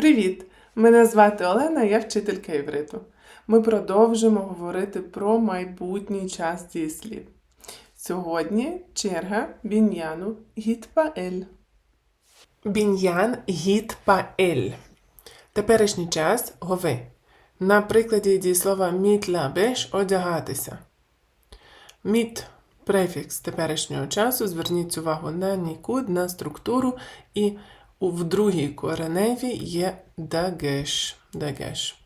Привіт! Мене звати Олена, я вчителька івриту. Ми продовжимо говорити про майбутній час дієслів. Сьогодні черга біньяну гітпаель. Біньян гітпаель. Теперішній час гови. На прикладі дієслова мітлабеш одягатися. Міт префікс теперішнього часу. Зверніть увагу на нікуд, на структуру і в другій кореневі є дагеш. дагеш.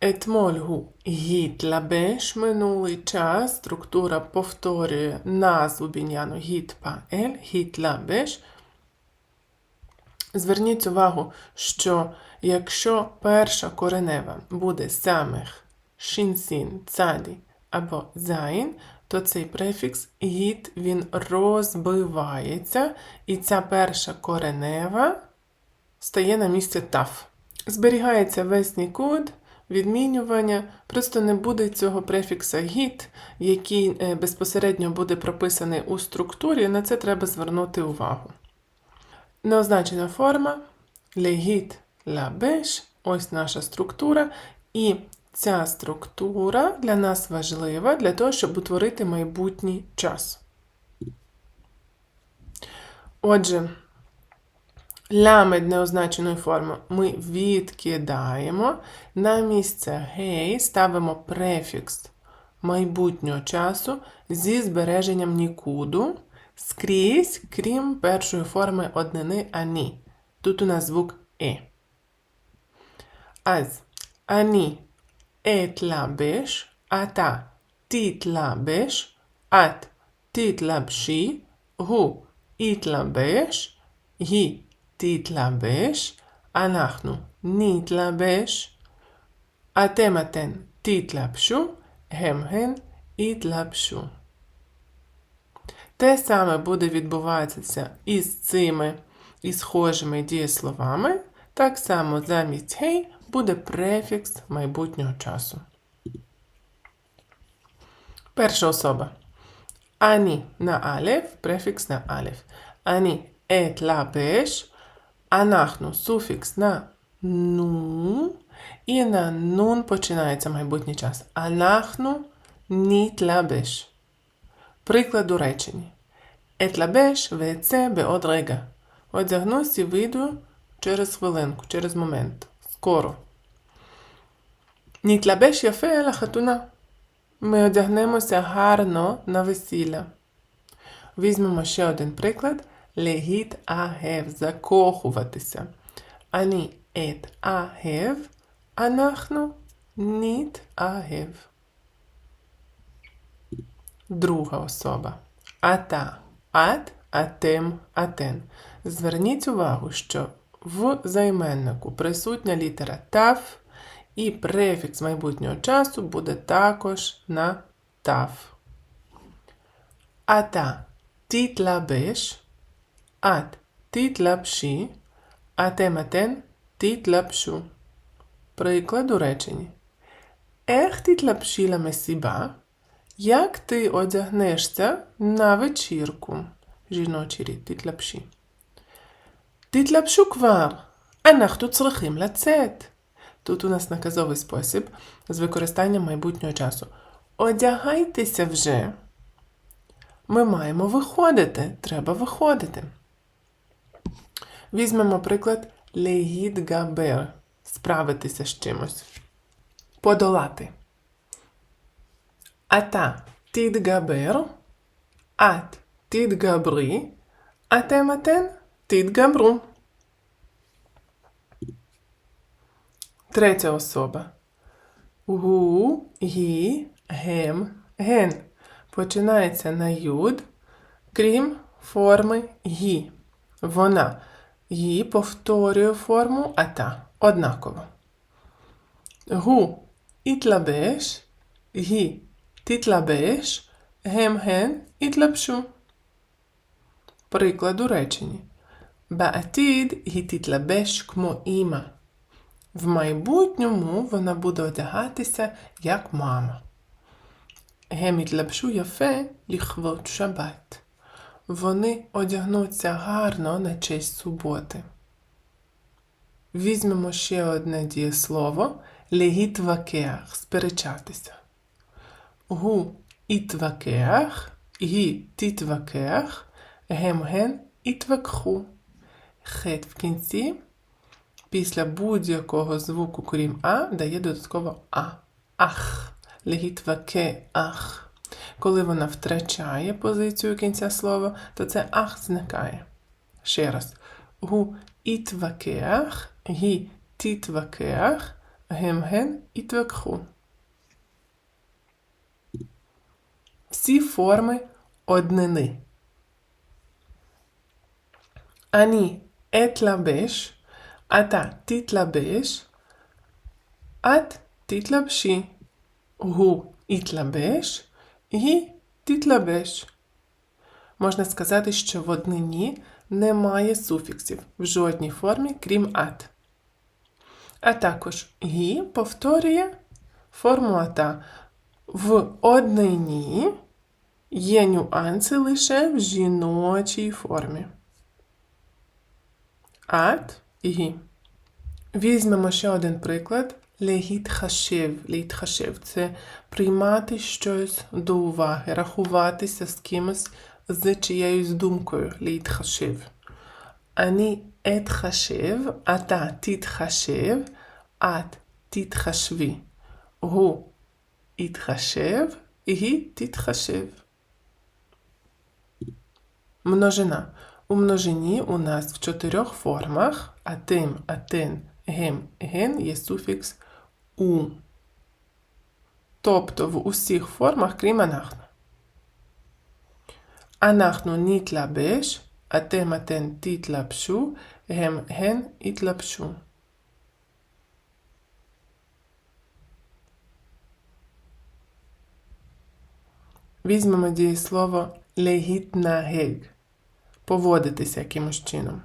Етмоль гу гітлабеш минулий час. Структура повторює назву біньяну гітпаель, гітлабеш. Зверніть увагу, що якщо перша коренева буде самих шинсін, цаді або зайн, то цей префікс гіт він розбивається, і ця перша коренева стає на місце таф. Зберігається весь нікуд, відмінювання, просто не буде цього префікса гіт, який е, безпосередньо буде прописаний у структурі, на це треба звернути увагу. Неозначена форма легіт лабеш, ось наша структура, і Ця структура для нас важлива для того, щоб утворити майбутній час. Отже, лямед неозначеною форми ми відкидаємо. На місце гей ставимо префікс майбутнього часу зі збереженням нікуду скрізь, крім першої форми однини ані. Тут у нас звук е. Аз ані. אתלבש, אתה תתלבש, את תתלבשי, הוא יתלבש, היא תתלבש, אנחנו נתלבש, אתם אתן תתלבשו, הם הן יתלבשו. Те саме буде відбуватися із цими і схожими дієсловами. Так само замість гей буде префікс майбутнього часу. Перша особа. Ані на алеф, префікс на алеф. Ані ет лабеш, анахну суфікс на ну. І на нун починається майбутній час. Анахну ніт лабеш. Приклад у реченні. Етлабеш веце беод. Одягнусь і вийду через хвилинку, через момент. Скоро. Яфе ела хатуна. Ми одягнемося гарно на весілля. Візьмемо ще один приклад. Легіт агев. Закохуватися. Ані ет агев. Анахну ніт агев. Друга особа. Ата, ат, атем, атен. Зверніть увагу, що в займеннику присутня літера таф, і префікс майбутнього часу буде також на тав. Ата тітлабеш, ат тітлабші, атематен тітлабшу. Приклад у реченні. Ех тітлабшіла месіба? Як ти одягнешся на вечірку? Жіночий рід тітлабші. Тітлабшу квар. Анахту црахим лацет. Тут у нас наказовий спосіб з використанням майбутнього часу. Одягайтеся вже. Ми маємо виходити. Треба виходити. Візьмемо приклад легід габер. Справитися з чимось. Подолати. Ата тід габер. Ат тід габри. Атематен тід габру. Третя особа. Гу, гі, гем, ген. Починається на юд, крім форми гі. Вона. Гі повторює форму, а та однаково. Гу ітлабеш, гі тітлабеш, гем-ген ітлапшу. Прикладу речені. Баатід гі тітлабеш кмо іма. В майбутньому вона буде одягатися як мама. Гем ітлапшу яфе ліхвот шабат. Вони одягнуться гарно на честь суботи. Візьмемо ще одне дієслово легітвакеах сперечатися. Гу ітвакеах, гі тітвакеах, гемген ітвакху. Хет в кінці після будь-якого звуку, крім А, дає додатково А. Ах. Легітваке ах. Коли вона втрачає позицію кінця слова, то це ах зникає. Ще раз. Гу ітвакеах, гі тітвакеах, гемген ітвакху. Всі форми однини. Ані етлабеш אתה תתלבש, את תתלבשי. הוא יתלבש, היא тітлабеш. Можна сказати, що в однині немає суфіксів в жодній формі, крім ат. А також гі повторює форму ата. В однині є нюанси лише в жіночій формі. Ат її. Візьмемо ще один приклад. Легітхашев. Легітхашев – це приймати щось до уваги, рахуватися з кимось з чиєюсь думкою. Легітхашев. Ані етхашев, ата тітхашев, ат тітхашві. Гу ітхашев, гі тітхашев. Множина. У множині у нас в чотирьох формах атим, атен, гем, ген є суфікс у. Тобто в усіх формах, крім анахну. Анахну нітлабеш, атем, атен, тітлапшу, гем, ген, ітлапшу. Візьмемо дієслово легітнагег поводитися якимось чином.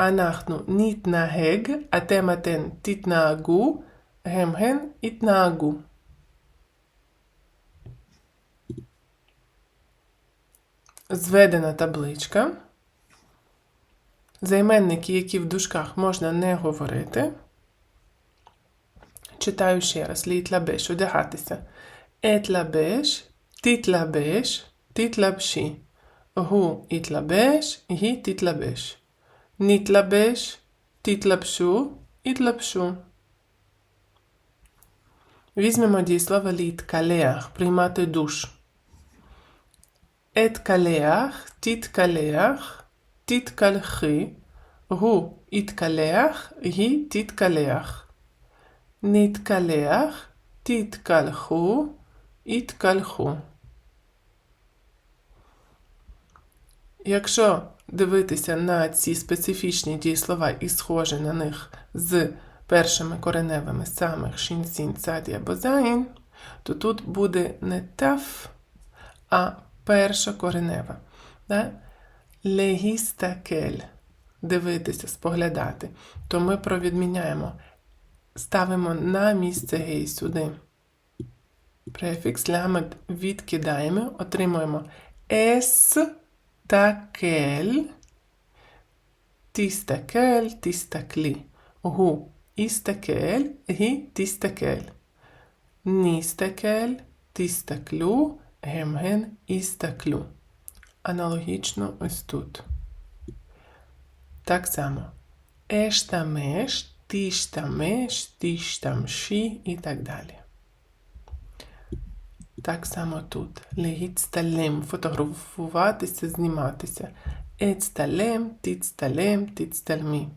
אנחנו נתנהג, אתם אתן תתנהגו, הם הן יתנהגו. Зведена табличка. Займенники, які в дужках можна не говорити. Читаю ще раз. Літлабеш, одягатися. Етлабеш, тітлабеш, тітлабші. הוא יתלבש, היא תתלבש. נתלבש, תתלבשו, יתלבשו. Візьмемо дієслово להתקלח, приймати душ. אתקלח, תתקלח, תתקלחי, הוא יתקלח, היא תתקלח. נתקלח, תתקלחו, יתקלחו. Якщо дивитися на ці специфічні дієслова і схожі на них з першими кореневими самих шінсін, цаді або заїн, то тут буде не таф, а перша коренева. Да? Легістакель. Дивитися, споглядати. То ми провідміняємо, ставимо на місце гей сюди. Префікс лямет відкидаємо, отримуємо ес. תסתכל, תסתכל, תסתכלי. הוא יסתכל, היא תסתכל. נסתכל, תסתכלו, הם הן יסתכלו. Аналогічно ось тут. Так само. Ештамеш, тіштамеш, тіштамші і так далі. Так само тут. Легіцталем. Фотографуватися, зніматися. Ецталем, тіцталем, тіцтальмі.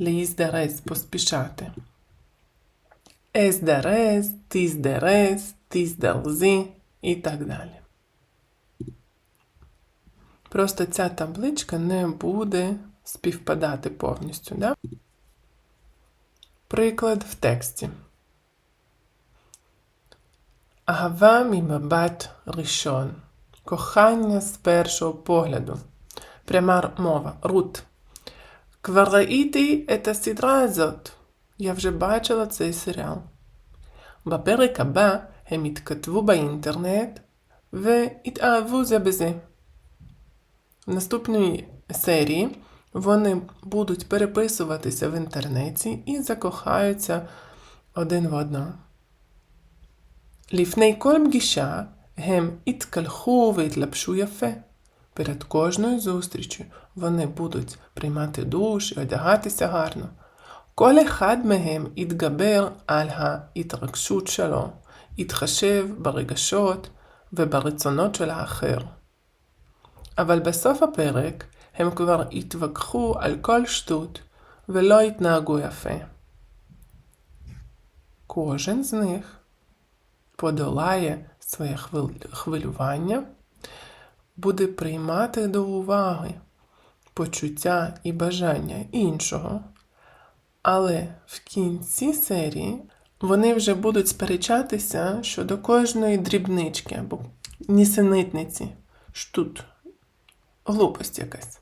Ліздарез поспішати. Ездарез, тіздерез, тіздалзи і так далі. Просто ця табличка не буде співпадати повністю. Да? Приклад в тексті. Агава мімабат рішон. Кохання з першого погляду. Пряма мова. Рут. Квараїти ета сідра הזאת. Я вже бачила цей серіал. בפרק הבא הם יתכתבו באינטרנט ויתאהבו זה בזה. В наступній серії вони будуть переписуватися в інтернеті і закохаються один в одного. לפני כל פגישה הם יתקלחו ויתלבשו יפה. Перед кожною зустрічю вони будуть приймати душ і одягатися гарно. כל אחד מהם יתגבר על ההתרגשות שלו, יתחשב ברגשות וברצונות של האחר. אבל בסוף הפרק הם כבר יתווכחו על כל שטות ולא יתנהגו יפה. Кожен з них подолає своє хвилювання, буде приймати до уваги почуття і бажання іншого. Але в кінці серії вони вже будуть сперечатися щодо кожної дрібнички або нісенитниці, тут глупость якась.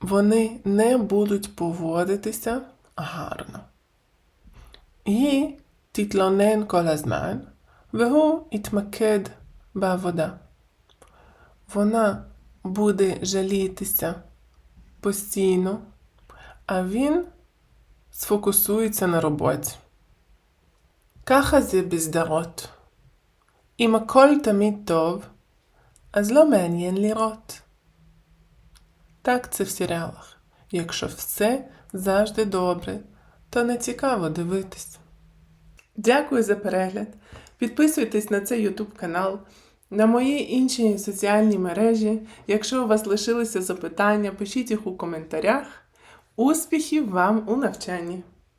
Вони не будуть поводитися гарно. І תתלונן כל הזמן, והוא יתמקד בעבודה. Вона буде жалітися постійно, а він сфокусується на роботі. ככה זה בסדרות. אם הכל תמיד טוב, אז לא מעניין לראות. Так це в серіалах. Якщо все завжди добре, то не цікаво дивитись. Дякую за перегляд. Підписуйтесь на цей YouTube канал, на мої інші соціальні мережі. Якщо у вас лишилися запитання, пишіть їх у коментарях. Успіхів вам у навчанні!